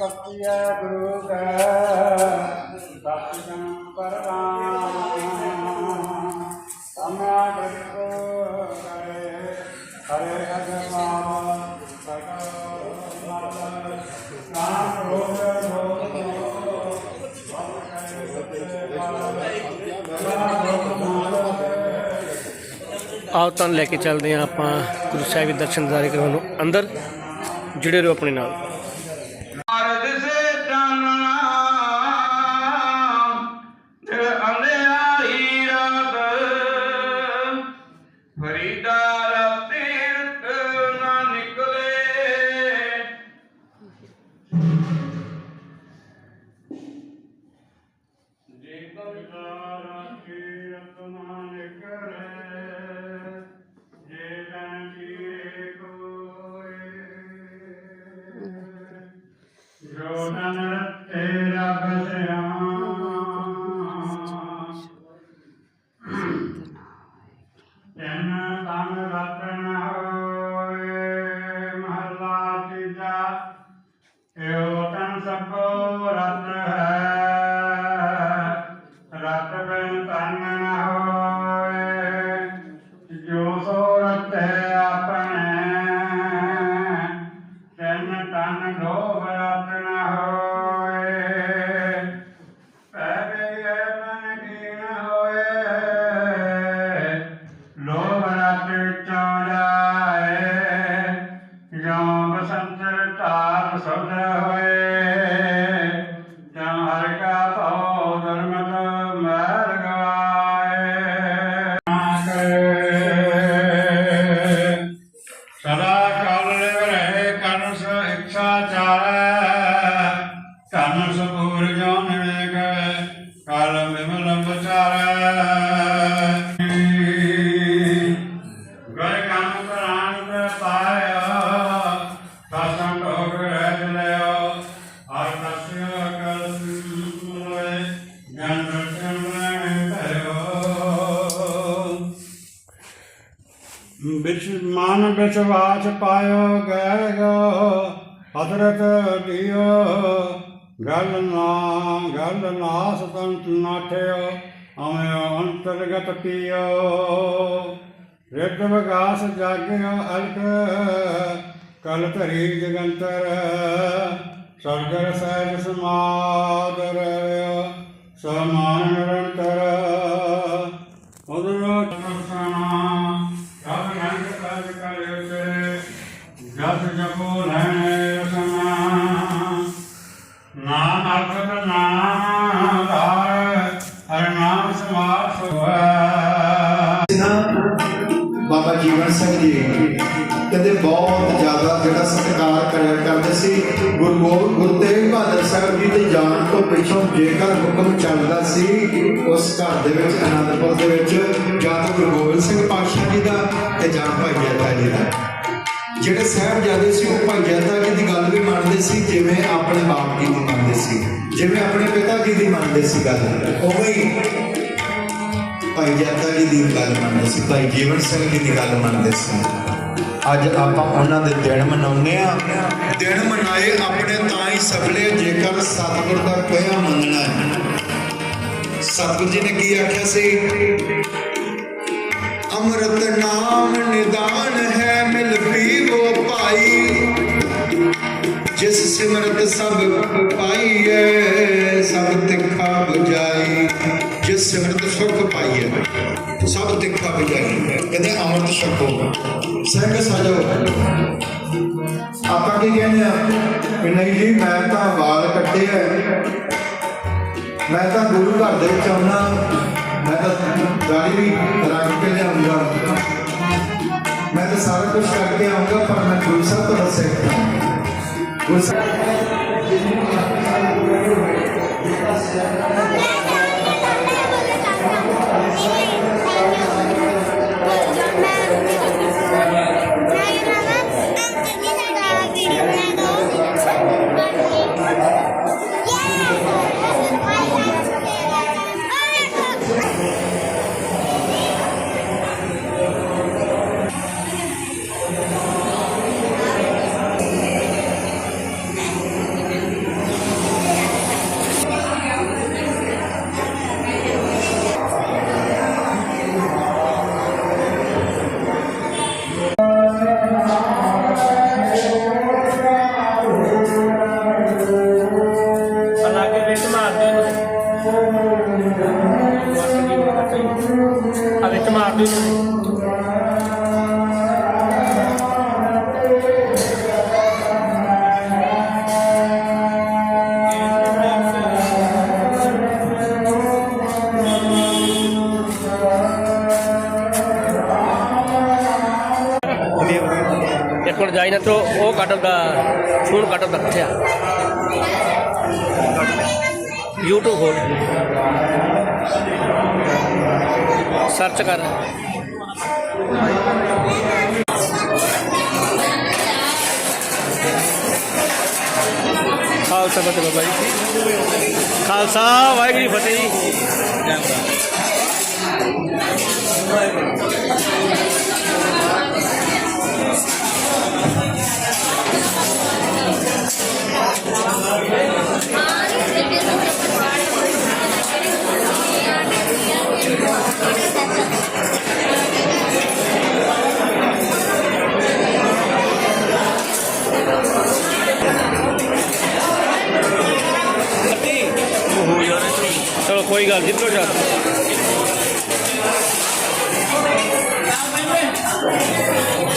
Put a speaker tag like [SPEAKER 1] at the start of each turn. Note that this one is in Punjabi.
[SPEAKER 1] ਪਤਿਆ ਗੁਰੂ ਕੈ ਸਤਿਗੁਰੂ ਪਰਮਾਨ ਸਮਾ ਕਰਿਓ ਕਰੇ ਹਰੇ ਅਗਮਾ ਸਗਲ ਨਾਮ ਰੋਗ
[SPEAKER 2] ਆਓ ਤਾਂ ਲੈ ਕੇ ਚੱਲਦੇ ਹਾਂ ਆਪਾਂ ਗੁਰੂ ਸਾਹਿਬ ਦੇ ਦਰਸ਼ਨ ਦਿਦਾਰੇ ਕਰਨ ਨੂੰ ਅੰਦਰ, ਜੁੜੇ ਰਹੋ ਆਪਣੇ ਨਾਲ।
[SPEAKER 1] ਤਨ ਤਨ ਰਤਨ भिक्षाचार ਬਿਚ ਮਨ ਵਿਸ਼ਵਾਸ ਪਾਇਓ ਗੈ ਗੋ ਹਜ਼ਰਤ ਦਿਓ ਗਲ ਨਾ, ਗਲ ਨਾਸ ਤੰਤ ਨਾਠਿਓ ਅਮਿ ਅੰਤਰਗਤ ਪੀਓ। ਰਿਤ ਵਿਗਾਸ ਜਾਗਿਓ ਅਲਕ, ਕਲ ਧਰੀ ਜਗੰਤਰ ਸਰਗਰ ਸਹਿਜ ਸਮਾਦਰ ਸਮਾਨ ਨਿਰੰਤਰ ਉਦਰੋ ਚਮਸਨਾ ਜਸ ਜਪੋ ਲੈਣੇ ਰਸਨਾ। ਨਾਮ ਅਰਥ ਨਾਮ ਧਾਰ, ਹਰ ਨਾਮ ਸਮਾਸ ਹੋਇ
[SPEAKER 3] ਬਾਬਾ ਜੀਵਨ ਸਿੰਘ ਜੀ ਕਹਿੰਦੇ, ਬਹੁਤ ਜ਼ਿਆਦਾ ਜਿਹੜਾ ਸਤਿਕਾਰ ਕਰਿਆ ਕਰਦੇ ਸੀ। ਗੁਰੂ ਗੋਬਿੰਦ ਤੇਗ ਬਹਾਦਰ ਸਾਹਿਬ ਜੀ ਦੇ ਜਾਣ ਤੋਂ ਪਿੱਛੋਂ ਜੇਕਰ ਹੁਕਮ ਚੱਲਦਾ ਸੀ, ਉਸ ਘਰ ਦੇ ਵਿੱਚ, ਅਨੰਦਪੁਰ ਦੇ ਵਿੱਚ, ਜਾਂ ਤਾਂ ਗੁਰੂ ਗੋਬਿੰਦ ਸਿੰਘ ਪਾਤਸ਼ਾਹ ਜੀ ਦਾ ਤੇ ਜਾਂ ਭਾਈ ਜੈਤਾ ਜੀ ਦਾ। ਜਿਹੜੇ ਸਾਹਿਬਜ਼ਾਦੇ ਸੀ, ਉਹ ਭਾਈ ਜੈਤਾ ਜੀ ਦੀ ਗੱਲ ਵੀ ਮੰਨਦੇ ਸੀ, ਜਿਵੇਂ ਆਪਣੇ ਬਾਪ ਜੀ ਦੀ ਮੰਨਦੇ ਸੀ, ਜਿਵੇਂ ਆਪਣੇ ਪਿਤਾ ਜੀ ਦੀ ਮੰਨਦੇ ਸੀ ਗੱਲ। ਉਵੇਂ ਹੀ ਭਾਈ ਜੀ ਦੀ ਗੱਲ ਮੰਨਦੇ ਸੀ, ਭਾਈ ਜੀਵਨ ਸਿੰਘ ਜੀ ਦੀ ਗੱਲ ਮੰਨਦੇ ਸੀ। ਅੱਜ ਆਪਾਂ ਉਹਨਾਂ ਦੇ ਦਿਨ ਮਨਾਉਂਦੇ ਆ ਦਿਨ ਮਨਾਏ ਆਪਣੇ ਤਾਂ ਹੀ ਸਫਲੇ ਜੇਕਰ ਸਤਿਗੁਰ ਦਾ ਕਹਿਆ ਮੰਨਣਾ ਹੈ। ਸਤਿਗੁਰ ਜੀ ਨੇ ਕੀ ਆਖਿਆ ਸੀ? ਅੰਮ੍ਰਿਤ ਨਾਮ ਨਿਦਾਨ ਪੀਵੋ ਜਿਸ ਸਿਮਰਤ ਸਭ ਪਾਈਐ ਸਭ ਤਿੱਖਾ 부ਜਾਈ ਜਿਸ ਸਿਮਰਤ ਸੁਖ ਪਾਈਐ ਸਭ ਤਿੱਖਾ 부ਜਾਈ ਕਹਿੰਦੇ ਅੰਮ੍ਰਿਤ ਛਕੋ ਸਿੰਘ ਸਜੋ। ਆਪਾਂ ਕੀ ਕਹਿੰਦੇ ਆ? ਕਿ ਨਹੀਂ ਜੀ, ਮੈਂ ਤਾਂ ਵਾਲ ਕੱਟੇ ਐ। ਮੈਂ ਤਾਂ ਗੁਰੂ ਘਰ ਦੇ ਵਿੱਚ ਆਉਣਾ। ਮੈਂ ਤਾਂ ਗਾੜੀ ਵੀ ਰੰਗ ਕੇ ਲਿਆਉਂਗਾ ਮੈਂ ਤਾਂ ਸਾਰਾ ਕੁਝ ਕਰਕੇ ਆਉਂਗਾ, ਪਰ ਗੁਰੂ ਸਾਹਿਬ
[SPEAKER 2] ਆ ਵਿੱਚ ਮਾਰ ਦਿਓ ਇੱਕ ਮਿੰਟ ਜਾਈ ਨਾ ਤੋ ਉਹ ਕੱਢਣ YouTube ਖੋਲ ਸਰਚ ਕਰ। ਖਾਲਸਾ ਫਤਿਹ ਬਾਬਾ ਜੀ। ਖਾਲਸਾ, ਵਾਹਿਗੁਰੂ ਜੀ ਫਤਿਹ। ਜੀ ਕੋਈ ਗੱਲ ਜਿੱਤੋ ਜਾ Thank you.